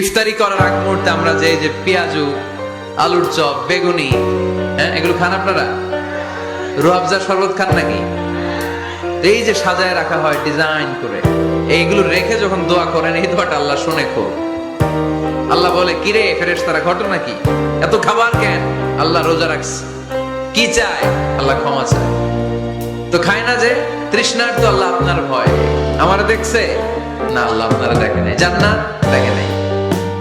ইফতারি করার আগ মুহূর্তে আমরা যে যে পেঁয়াজু, আলুর চপ, বেগুনি হ্যাঁ এগুলো খান আপনারা? রুয়াবজা শরবত খান নাকি? এই যে সাজায় রাখা হয় ডিজাইন করে, এইগুলো রেখে যখন দোয়া করেন, এই দোয়াটা আল্লাহ শুনে খুব। আল্লাহ বলে, কিরে ফেরেস তারা ঘটনা কি? এত খাবার কেন? আল্লাহ রোজা রাখছে। কি চায়? আল্লাহ ক্ষমা চায়। তো খায় না যে তৃষ্ণার তো আল্লাহ আপনার ভয়। আমার দেখছে? না, আল্লাহ আপনারা দেখে নাই। জান্নাত দেখে নাই।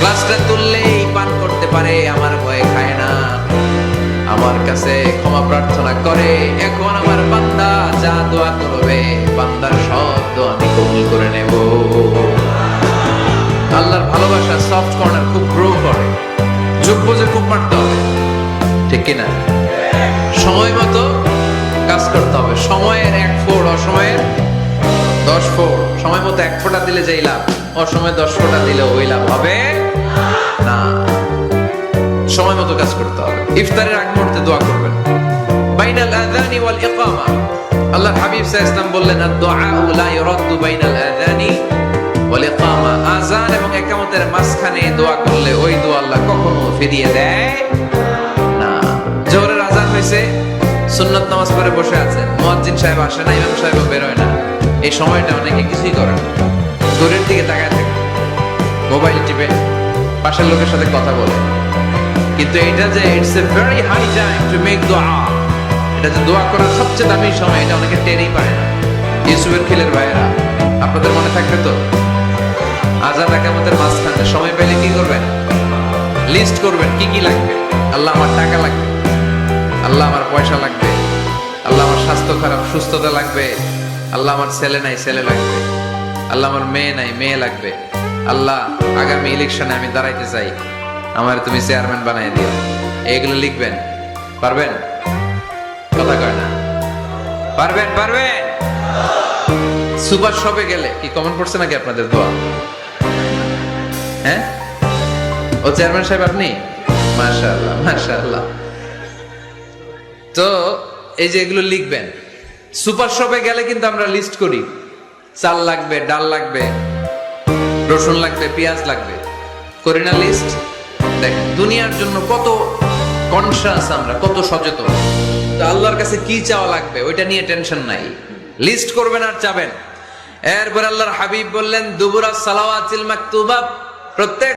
গ্লাসটা তুললেই পান করতে পারে, আমার ভয়ে খায় না। আমার কাছে ক্ষমা প্রার্থনা করে, এখন আমার বান্দা যা দোয়া করবে, বান্দার সব দোয়া আমি কবুল করে নেব। আল্লাহর ভালোবাসা সফট কর্নার খুব গ্রো করে। যোগ বুঝে খুব মারতে হবে। ঠিক কিনা? সময় মতো কাজ করতে হবে। সময়ের এক ফোড়, অসময়ের দশ ফোড়। সময় মতো এক ফোঁটা দিলে যেই লাভ? অসময়ে দশ ফোঁটা দিলে ওই লাভ হবে না। সময় মতো কাজ করতে হবে। ইফতারের আগ মুহূর্তে দোয়া করবেন। বাইনাল ওয়াল ইকামা। আল্লাহ হাবিব বললেন বাইনাল ওয়াল ইকামা। এবং মাঝখানে দোয়া করলে ওই দোয়া আল্লাহ কখনো ফিরিয়ে দেয় না। জোহরের আজান হয়েছে, সুন্নত নামাজ পড়ে বসে আছেন। মুয়াজ্জিন সাহেব আসে না, ইমাম সাহেব বেরোয় না। এই সময়টা অনেকে কিছুই করে না। ঘড়ির দিকে তাকায় থাকে। মোবাইল টিপে পাশের লোকের সাথে কথা বলে। কিন্তু এটা যে it's a very high time to make দোয়া এটা যে দোয়া করার সবচেয়ে দামি সময়, এটা অনেকে টেরই পায় না। ইউসুফের খিলের ভাইয়েরা, আপনাদের মনে থাকবে তো? আজাদ একামতের মাঝখানে সময় পেলে কি করবেন? লিস্ট করবেন, কি কি লাগবে? আল্লাহ আমার টাকা লাগবে। আল্লাহ আমার পয়সা লাগবে। আল্লাহ আমার স্বাস্থ্য খারাপ, সুস্থতা লাগবে। আল্লাহ আমার ছেলে নাই, ছেলে লাগবে। আল্লাহ আমার মেয়ে নাই, মেয়ে লাগবে। আল্লাহ, আগামী ইলেকশনে আমি দাঁড়াইতে চাই। আমার তুমি চেয়ারম্যান বানাই দিও। এগুলো লিখবেন। পারবেন? কথা কয় না। পারবেন পারবেন? সুপার শপে গেলে, কি কমন পড়ছে নাকি আপনাদের দোয়া? হ্যাঁ? ও চেয়ারম্যান সাহেব আপনি? মাশাআল্লাহ মাশাআল্লাহ। তো, এই যে এগুলো লিখবেন। সুপার শপে গেলে কিন্তু আমরা লিস্ট করি। চাল লাগবে, ডাল লাগবে, রসুন লাগবে, পেঁয়াজ লাগবে। করি না লিস্ট দেখ, দুনিয়ার জন্য কত কনসাস আমরা, কত সচেতন। তো আল্লাহর কাছে কি চাওয়া লাগবে, ওইটা নিয়ে টেনশন নাই। লিস্ট করবেন আর চাবেন। এরপর আল্লাহর হাবিব বললেন, দুবুরা সালাওয়াতিল প্রত্যেক